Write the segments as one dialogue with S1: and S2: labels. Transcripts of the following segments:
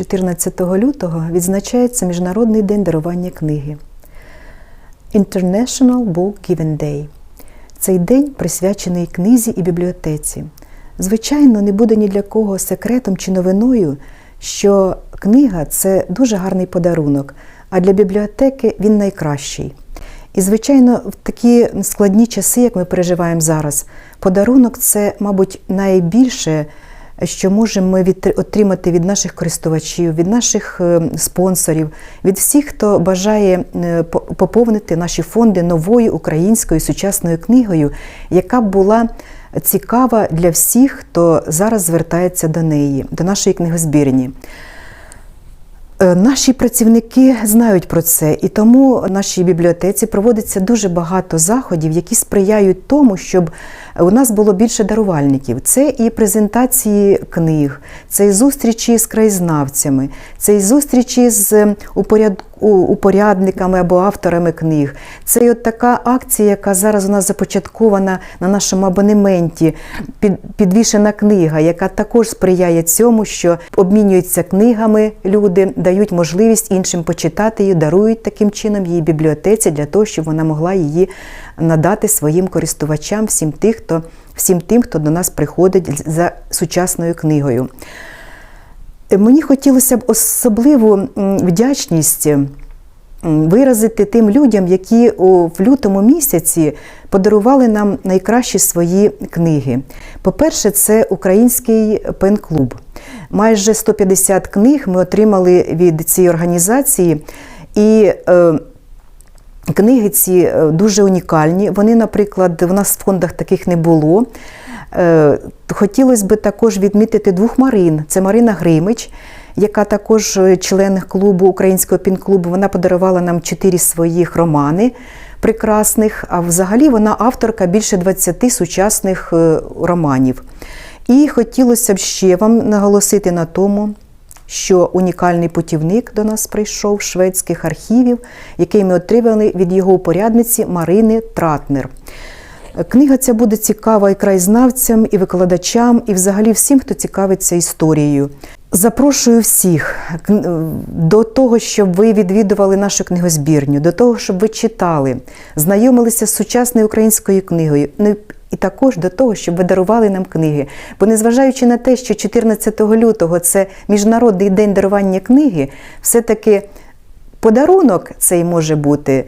S1: 14 лютого відзначається Міжнародний день дарування книги International Book Given Day. Цей день присвячений книзі і бібліотеці. Звичайно, не буде ні для кого секретом чи новиною, що книга це дуже гарний подарунок, а для бібліотеки він найкращий. І, звичайно, в такі складні часи, як ми переживаємо зараз, подарунок це, мабуть, найбільше, що можемо ми отримати від наших користувачів, від наших е, спонсорів, від всіх, хто бажає е, поповнити наші фонди новою українською сучасною книгою, яка була цікава для всіх, хто зараз звертається до неї, до нашої книгозбірні. Е, Наші працівники знають про це, і тому в нашій бібліотеці проводиться дуже багато заходів, які сприяють тому, щоб у нас було більше дарувальників. Це і презентації книг, це і зустрічі з краєзнавцями, це і зустрічі з упоряд... упорядниками або авторами книг. Це і от така акція, яка зараз у нас започаткована на нашому абонементі, під... підвішена книга, яка також сприяє цьому, що обмінюються книгами люди, дають можливість іншим почитати її, дарують таким чином її бібліотеці для того, щоб вона могла її надати своїм користувачам, всім тих, хто всім тим, хто до нас приходить за сучасною книгою. Е, Мені хотілося б особливу вдячність виразити тим людям, які в лютому місяці подарували нам найкращі свої книги. По-перше, це український пен-клуб. Майже 150 книг ми отримали від цієї організації. І е, Книги ці е, дуже унікальні. Вони, наприклад, в нас в фондах таких не було. Е, Хотілося б також відмітити двох Марин. Це Марина Гримич, яка також е, член клубу українського пін-клубу. Вона подарувала нам чотири своїх романи прекрасних. А взагалі вона авторка більше 20 сучасних романів. І хотілося б ще вам наголосити на тому, що унікальний путівник до нас прийшов шведських архівів, який ми отримали від його упорядниці Марини Тратнер. Книга ця буде цікава і краєзнавцям, і викладачам, і взагалі всім, хто цікавиться історією. Запрошую всіх до того, щоб ви відвідували нашу книгозбірню, до того, щоб ви читали, знайомилися з сучасною українською книгою. І також до того, щоб ви дарували нам книги. Бо незважаючи на те, що 14 лютого це Міжнародний день дарування книги, все-таки подарунок цей може бути.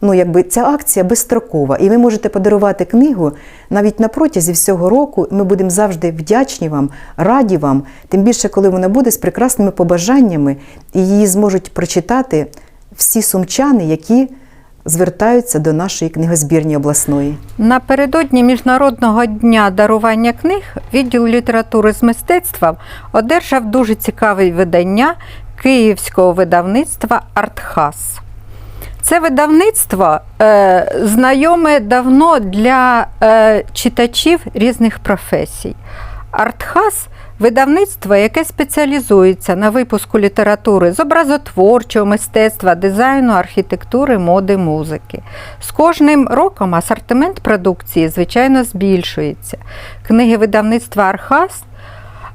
S1: Ну, якби ця акція безстрокова, і ви можете подарувати книгу навіть на протязі всього року. Ми будемо завжди вдячні вам, раді вам, тим більше, коли вона буде з прекрасними побажаннями, і її зможуть прочитати всі сумчани, які звертаються до нашої книгозбірні обласної.
S2: Напередодні Міжнародного дня дарування книг відділ літератури з мистецтва одержав дуже цікаве видання київського видавництва Артхас. Це видавництво е, знайоме давно для е, читачів різних професій. Артхас видавництво, яке спеціалізується на випуску літератури з образотворчого мистецтва, дизайну, архітектури, моди, музики. З кожним роком асортимент продукції, звичайно, збільшується. Книги видавництва Архас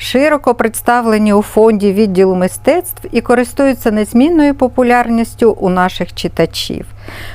S2: широко представлені у фонді відділу мистецтв і користуються незмінною популярністю у наших читачів.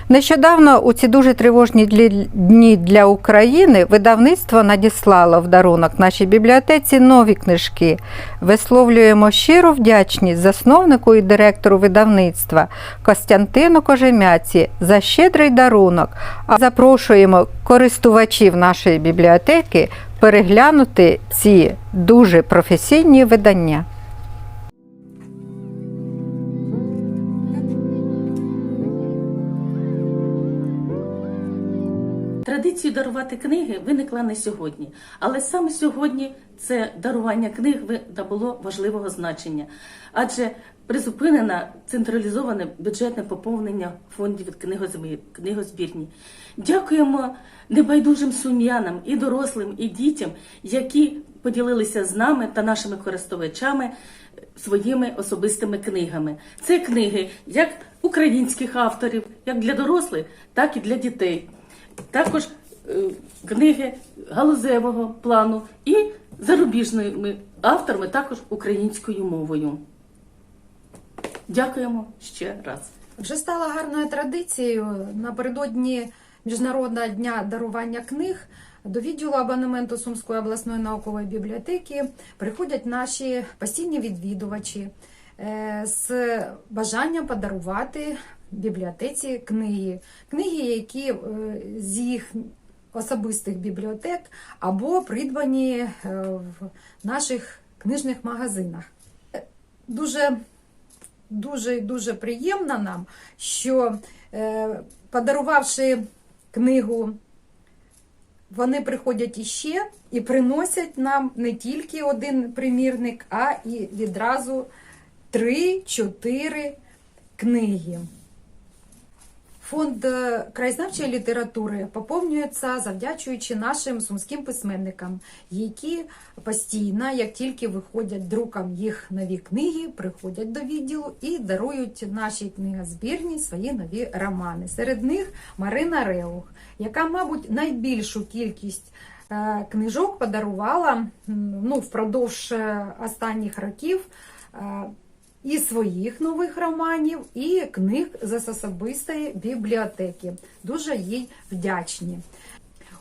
S2: Нещодавно у ці дуже тривожні дні для України видавництво надіслало в дарунок нашій бібліотеці нові книжки. Висловлюємо щиру вдячність засновнику і директору видавництва Костянтину Кожемяці за щедрий дарунок. А запрошуємо користувачів нашої бібліотеки переглянути ці дуже професійні видання.
S3: Дарувати книги виникла не сьогодні, але саме сьогодні це дарування книг набуло важливого значення, адже призупинено централізоване бюджетне поповнення фондів книгозбірні. Дякуємо небайдужим сум'янам і дорослим, і дітям, які поділилися з нами та нашими користувачами своїми особистими книгами. Це книги як українських авторів, як для дорослих, так і для дітей. Також книги галузевого плану і зарубіжними авторами, також українською мовою. Дякуємо ще раз.
S4: Вже стала гарною традицією напередодні Міжнародного дня дарування книг до відділу абонементу Сумської обласної наукової бібліотеки приходять наші постійні відвідувачі е, з бажанням подарувати бібліотеці книги. Книги, які е, з їх особистих бібліотек або придбані е, в наших книжних магазинах. Е, Дуже дуже дуже приємно нам, що е, подарувавши книгу, вони приходять іще і приносять нам не тільки один примірник, а і відразу три-чотири книги. Фонд е, краєзнавчої літератури поповнюється завдячуючи нашим сумським письменникам, які постійно, як тільки виходять друком їх нові книги, приходять до відділу і дарують нашій книгозбірні свої нові романи. Серед них Марина Реух, яка, мабуть, найбільшу кількість е, книжок подарувала ну, впродовж е, останніх років. І своїх нових романів, і книг з особистої бібліотеки. Дуже їй вдячні.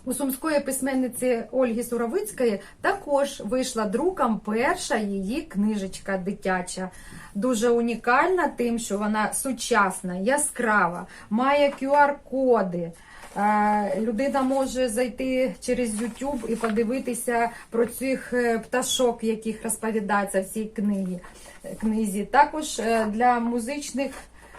S4: У сумської письменниці Ольги Суровицької також вийшла друком перша її книжечка дитяча. Дуже унікальна тим, що вона сучасна, яскрава, має QR-коди. Е, Людина може зайти через YouTube і подивитися про цих е, пташок, яких розповідається в цій книгі, книзі. Також е, для музичних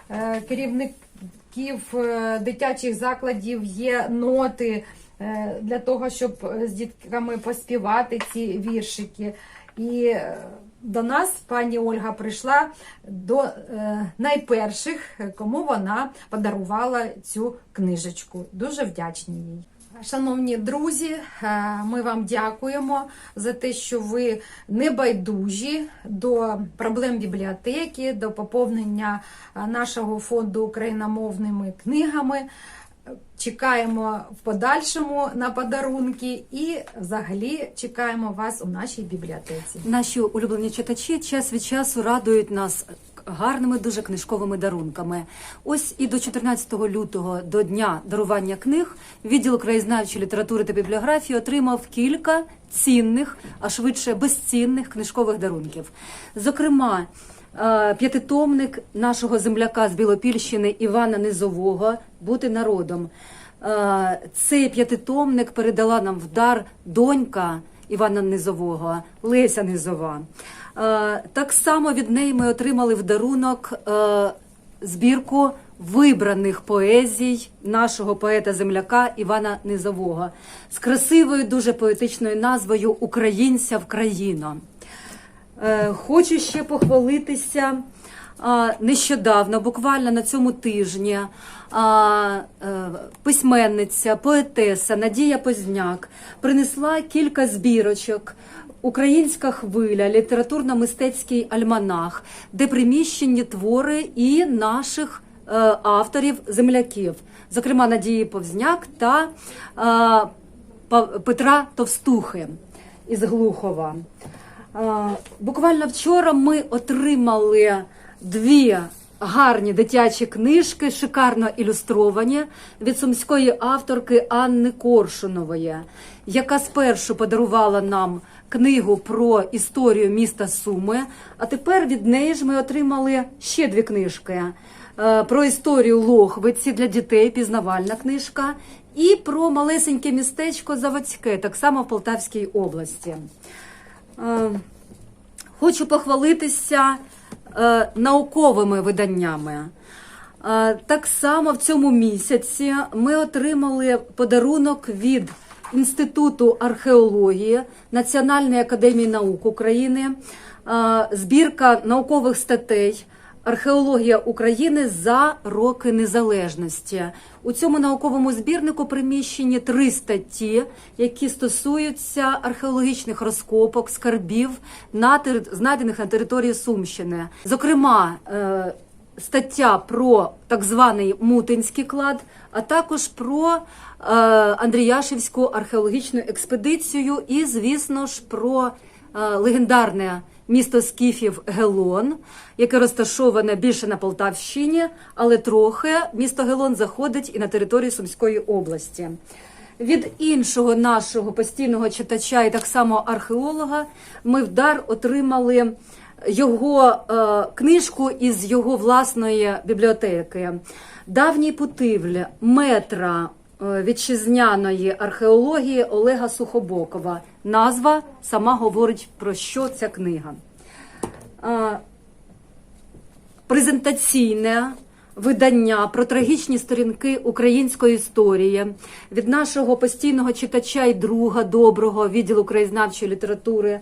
S4: е, керівників е, дитячих закладів є ноти е, для того, щоб е, з дітками поспівати ці віршики. І е, до нас пані Ольга прийшла до е, найперших, кому вона подарувала цю книжечку. Дуже вдячні їй. Шановні друзі, е, ми вам дякуємо за те, що ви не байдужі до проблем бібліотеки, до поповнення е, нашого фонду україномовними книгами. Чекаємо в подальшому на подарунки і взагалі чекаємо вас у нашій бібліотеці.
S5: Наші улюблені читачі час від часу радують нас гарними дуже книжковими дарунками. Ось і до 14 лютого, до дня дарування книг, відділ краєзнавчої літератури та бібліографії отримав кілька цінних, а швидше безцінних книжкових дарунків. Зокрема, е, п'ятитомник нашого земляка з Білопільщини Івана Низового Бути народом. Е, Цей п'ятитомник передала нам в дар донька Івана Низового, Леся Низова. Е, Так само від неї ми отримали в дарунок е, збірку вибраних поезій нашого поета-земляка Івана Низового з красивою, дуже поетичною назвою Українця в країно. Е, Хочу ще похвалитися. Нещодавно, буквально на цьому тижні, е, письменниця, поетеса Надія Позняк принесла кілька збірочок. Українська хвиля, літературно-мистецький альманах, де приміщені твори і наших е, авторів земляків, зокрема Надії Повзняк та е, Петра Товстухи із Глухова. Буквально вчора ми отримали дві гарні дитячі книжки, шикарно ілюстровані від сумської авторки Анни Коршунової, яка спершу подарувала нам книгу про історію міста Суми. А тепер від неї ж ми отримали ще дві книжки. Е, Про історію Лохвиці для дітей, пізнавальна книжка, і про малесеньке містечко Заводське, так само в Полтавській області. Е, Хочу похвалитися науковими виданнями. Е, так само в цьому місяці ми отримали подарунок від Інституту археології Національної академії наук України, е, збірка наукових статей. Археологія України за роки незалежності. У цьому науковому збірнику приміщені три статті, які стосуються археологічних розкопок, скарбів на знайдених на території Сумщини. Зокрема, е, стаття про так званий Мутинський клад, а також про е, Андріяшівську археологічну експедицію, і, звісно ж, про е, легендарне місто Скіфів Гелон, яке розташоване більше на Полтавщині, але трохи місто Гелон заходить і на територію Сумської області. Від іншого нашого постійного читача і так само археолога ми в дар отримали його е, книжку із його власної бібліотеки. Давній путивль метра е, вітчизняної археології Олега Сухобокова. Назва сама говорить про що ця книга. Е, презентаційне видання про трагічні сторінки української історії від нашого постійного читача і друга доброго відділу краєзнавчої літератури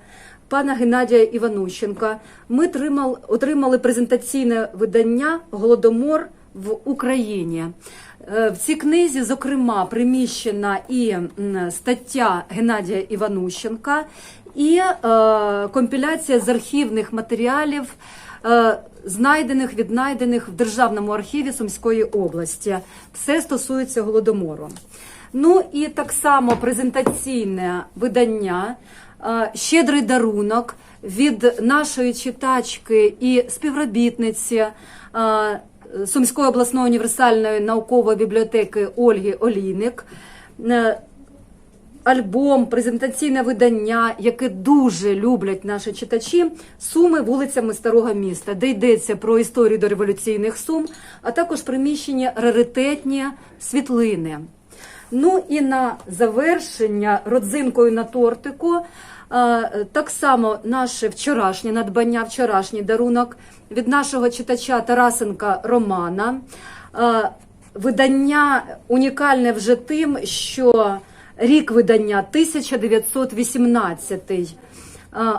S5: пана Геннадія Іванущенка. Ми тримал- отримали презентаційне видання Голодомор в Україні. Е, В цій книзі, зокрема, приміщена і стаття Геннадія Іванущенка, і е, компіляція з архівних матеріалів, е, знайдених, віднайдених в Державному архіві Сумської області. Все стосується голодомору. Ну і так само презентаційне видання, щедрий дарунок від нашої читачки і співробітниці. Сумської обласної універсальної наукової бібліотеки Ольги Олійник. Е, Альбом, презентаційне видання, яке дуже люблять наші читачі, суми вулицями старого міста, де йдеться про історію дореволюційних сум, а також приміщення раритетні світлини. Ну і на завершення родзинкою на тортику. Так само наше вчорашнє надбання, вчорашній дарунок від нашого читача Тарасенка Романа. Видання унікальне вже тим, що рік видання 1918. Е,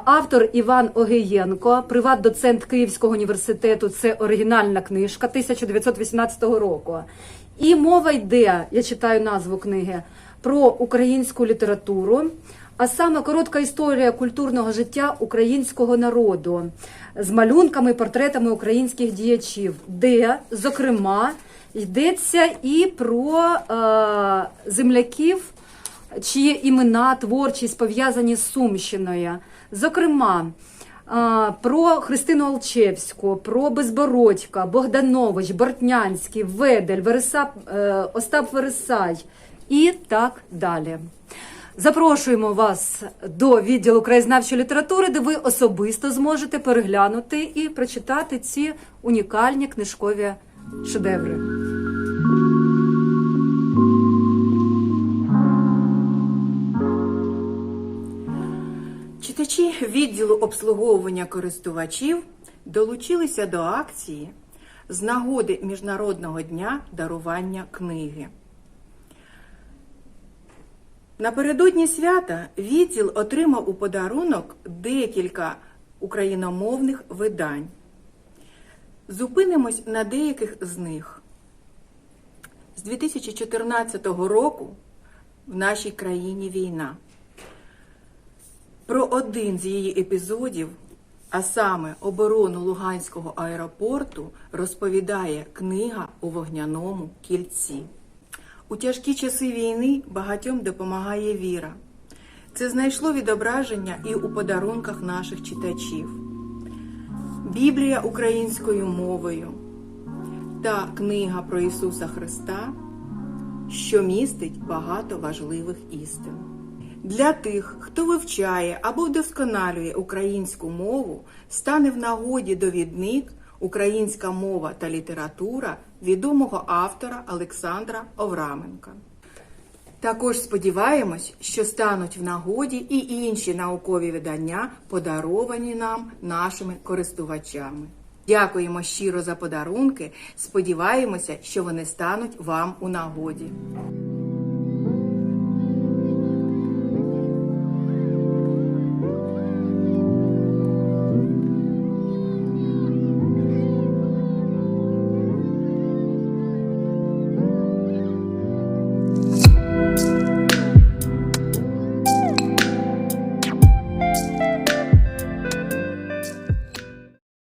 S5: Автор Іван Огієнко, приват-доцент Київського університету. Це оригінальна книжка 1918 року. І мова йде, я читаю назву книги, про українську літературу, а саме коротка історія культурного життя українського народу з малюнками, і портретами українських діячів, де, зокрема, йдеться і про е, земляків, чиї імена, творчість пов'язані з Сумщиною. Зокрема, а, про Христину Алчевську, про Безбородька, Богданович, Бортнянський, Ведель, Вересап, е, Остап Вересай і так далі. Запрошуємо вас до відділу краєзнавчої літератури, де ви особисто зможете переглянути і прочитати ці унікальні книжкові шедеври.
S6: Читачі відділу обслуговування користувачів долучилися до акції з нагоди Міжнародного дня дарування книги. Напередодні свята відділ отримав у подарунок декілька україномовних видань. Зупинимось на деяких з них. З 2014 року в нашій країні війна. Про один з її епізодів, а саме оборону Луганського аеропорту, розповідає книга у вогняному кільці. У тяжкі часи війни багатьом допомагає віра. Це знайшло відображення і у подарунках наших читачів. Біблія українською мовою та книга про Ісуса Христа, що містить багато важливих істин. Для тих, хто вивчає або вдосконалює українську мову, стане в нагоді довідник Українська мова та література відомого автора Олександра Овраменка. Також сподіваємось, що стануть в нагоді і інші наукові видання, подаровані нам нашими користувачами. Дякуємо щиро за подарунки. Сподіваємося, що вони стануть вам у нагоді.